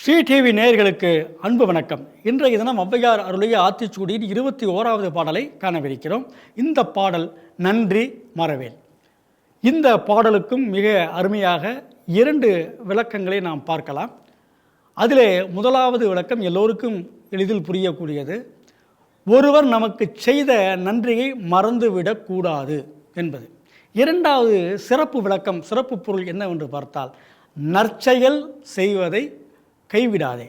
Sri TV நேயர்களுக்கு அன்பு வணக்கம். இன்றைய தினம் ஔவையார் அருளிய ஆத்திச்சூடியின் இருபத்தி ஓராவது பாடலை காணவிருக்கிறோம். இந்த பாடல் நன்றி மறவேல். இந்த பாடலுக்கும் மிக அருமையாக இரண்டு விளக்கங்களை நாம் பார்க்கலாம். அதிலே முதலாவது விளக்கம் எல்லோருக்கும் எளிதில் புரியக்கூடியது. ஒருவர் நமக்கு செய்த நன்றியை மறந்துவிடக்கூடாது என்பது. இரண்டாவது சிறப்பு விளக்கம் சிறப்பு பொருள் என்னவென்று பார்த்தால் நற்செயல் செய்வதை கைவிடாதே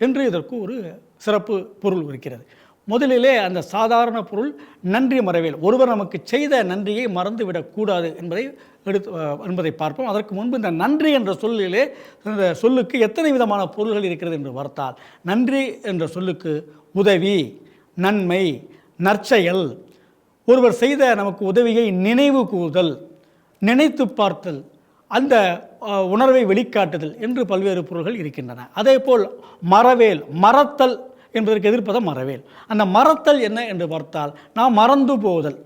என்று இதற்கு ஒரு சிறப்பு பொருள் இருக்கிறது. முதலிலே அந்த சாதாரண பொருள் நன்றி மறவேல் ஒருவர் நமக்கு செய்த நன்றியை மறந்துவிடக்கூடாது என்பதை எடுத்து என்பதை பார்ப்போம். அதற்கு முன்பு இந்த நன்றி என்ற சொல்லிலே இந்த சொல்லுக்கு எத்தனை விதமான பொருள்கள் இருக்கிறது என்று பார்த்தால் நன்றி என்ற சொல்லுக்கு உதவி நன்மை நற்செயல் ஒருவர் செய்த நமக்கு உதவியை நினைவு கூறுதல் நினைத்து பார்த்தல் அந்த உணர்வை வெளிக்காட்டுதல் என்று பல்வேறு பொருள்கள் இருக்கின்றன. அதே போல் மறவேல் மறத்தல் என்பதற்கு எதிர்ப்பதம் மறவேல் அந்த மறத்தல் என்ன என்று பார்த்தால் நாம் மறந்து போதல்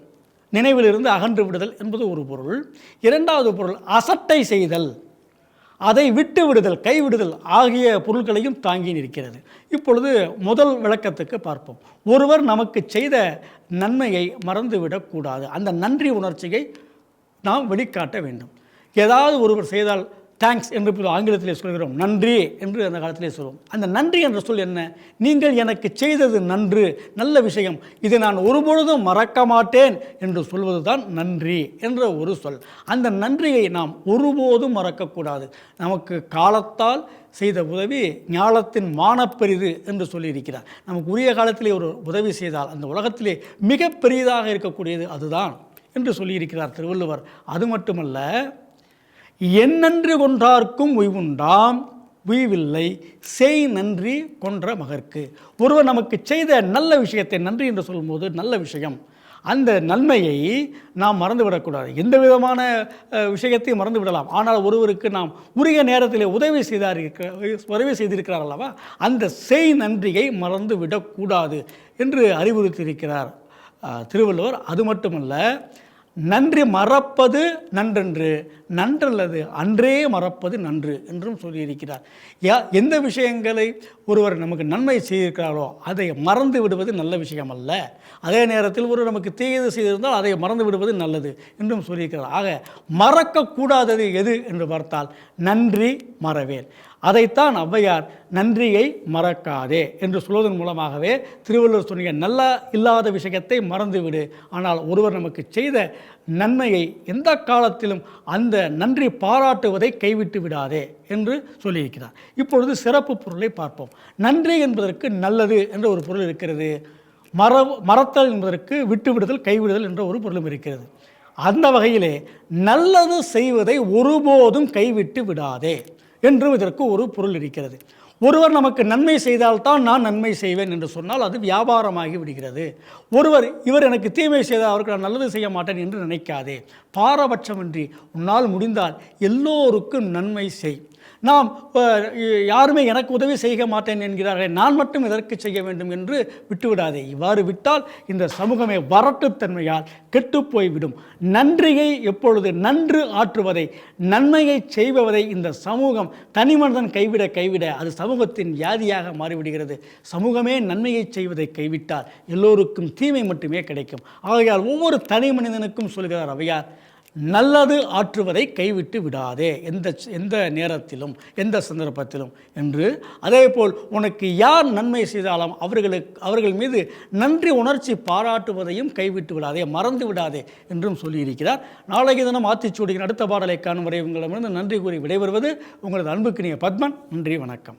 நினைவிலிருந்து அகன்று விடுதல் என்பது ஒரு பொருள். இரண்டாவது பொருள் அசட்டை செய்தல் அதை விட்டு விடுதல் கைவிடுதல் ஆகிய பொருட்களையும் தாங்கி நிற்கிறது. இப்பொழுது முதல் விளக்கத்துக்கு பார்ப்போம். ஒருவர் நமக்கு செய்த நன்மையை மறந்துவிடக்கூடாது. அந்த நன்றி உணர்ச்சியை நாம் வெளிக்காட்ட வேண்டும். ஏதாவது ஒருவர் செய்தால் தேங்க்ஸ் என்று இப்போது ஆங்கிலத்திலே சொல்கிறோம் நன்றி என்று அந்த காலத்திலே சொல்லுவோம் அந்த நன்றி என்ற சொல் என்ன? நீங்கள் எனக்கு செய்தது நன்று நல்ல விஷயம். இதை நான் ஒருபொழுதும் மறக்க மாட்டேன் என்று சொல்வது தான் நன்றி என்ற ஒரு சொல். அந்த நன்றியை நாம் ஒருபோதும் மறக்கக்கூடாது. நமக்கு காலத்தால் செய்த உதவி ஞானத்தின் மானப்பெரிது என்று சொல்லியிருக்கிறார். நமக்கு உரிய காலத்திலே ஒரு உதவி செய்தால் அந்த உலகத்திலே மிக பெரியதாக இருக்கக்கூடியது அதுதான் என்று சொல்லியிருக்கிறார் திருவள்ளுவர். அது மட்டுமல்ல என்னன்று கொன்றார்க்கும் உய்வுண்டாம் உய்வில்லை செய் நன்றி கொன்ற மகற்கு. ஒருவர் நமக்கு செய்த நல்ல விஷயத்தை நன்றி என்று சொல்லும்போது நல்ல விஷயம். அந்த நன்மையை நாம் மறந்துவிடக்கூடாது. எந்த விதமான விஷயத்தையும் மறந்து விடலாம் ஆனால் ஒருவருக்கு நாம் உரிய நேரத்தில் உதவி செய்தார் இருக்கிற உதவி செய்திருக்கிறார் அல்லவா? அந்த செய் நன்றியை மறந்து விடக்கூடாது என்று அறிவுறுத்தியிருக்கிறார் திருவள்ளுவர். அது மட்டுமல்ல நன்றி மறப்பது நன்றன்று நன்றல்லது அன்றே மறப்பது நன்று என்றும் சொல்லியிருக்கிறார். யா எந்த விஷயங்களை ஒருவர் நமக்கு நன்மை செய்திருக்கிறாரோ அதை மறந்து விடுவது நல்ல விஷயம் அல்ல அதே நேரத்தில் ஒரு நமக்கு தீயது செய்திருந்தால் அதை மறந்து விடுவது நல்லது என்றும் சொல்லியிருக்கிறார். ஆக மறக்கக்கூடாதது எது என்று பார்த்தால் நன்றி மறவேல். அதைத்தான் ஔவையார் நன்றியை மறக்காதே என்று சொல்வதன் மூலமாகவே திருவள்ளுவர் சொன்னிய நல்ல இல்லாத விஷயத்தை மறந்துவிடு. ஆனால் ஒருவர் நமக்கு செய்த நன்மையை எந்த காலத்திலும் அந்த நன்றி பாராட்டுவதை கைவிட்டு விடாதே என்று சொல்லியிருக்கிறார். இப்பொழுது சிறப்பு பொருளை பார்ப்போம். நன்றி என்பதற்கு நல்லது என்ற ஒரு பொருள் இருக்கிறது. மற மறத்தல் என்பதற்கு விட்டுவிடுதல் கைவிடுதல் என்ற ஒரு பொருளும் இருக்கிறது. அந்த வகையிலே நல்லது செய்வதை ஒருபோதும் கைவிட்டு விடாதே. என்றும் இதற்கு ஒரு பொருள் இருக்கிறது. ஒருவர் நமக்கு நன்மை செய்தால்தான் நான் நன்மை செய்வேன் என்று சொன்னால் அது வியாபாரமாகி விடுகிறது. ஒருவர் இவர் எனக்கு தீமை செய்தால் அவருக்கு நான் நல்லது செய்ய மாட்டேன் என்று நினைக்காதே. பாரபட்சமின்றி உன்னால் முடிந்தால் எல்லோருக்கும் நன்மை செய். நாம் யாருமே எனக்கு உதவி செய்ய மாட்டேன் என்கிறார்கள் நான் மட்டும் இதற்கு செய்ய வேண்டும் என்று விட்டுவிடாதே. இவ்வாறு விட்டால் இந்த சமூகமே வரட்டுத்தன்மையால் கெட்டுப்போய்விடும். நன்றியை எப்பொழுது நன்று ஆற்றுவதை நன்மையை செய்பவதை இந்த சமூகம் தனி மனிதன் கைவிட கைவிட அது சமூகத்தின் வியாதியாக மாறிவிடுகிறது. சமூகமே நன்மையை செய்வதை கைவிட்டால் எல்லோருக்கும் தீமை மட்டுமே கிடைக்கும். ஆகையால் ஒவ்வொரு தனி மனிதனுக்கும் சொல்கிறார் அவையார் நல்லது ஆற்றுவதை கைவிட்டு விடாதே. எந்த எந்த நேரத்திலும் எந்த சந்தர்ப்பத்திலும் என்று. அதேபோல் உனக்கு யார் நன்மை செய்தாலும் அவர்களுக்கு அவர்கள் மீது நன்றி உணர்ச்சி பாராட்டுவதையும் கைவிட்டு விடாதே மறந்து விடாதே என்றும் சொல்லியிருக்கிறார். நாளைக்கு தினம் ஆத்திச்சூடியின் அடுத்த பாடலை காணும் வரை உங்களிடமிருந்து நன்றி கூறி விடைபெறுவது உங்களது அன்புக்கு நீங்கள் பத்மன். நன்றி வணக்கம்.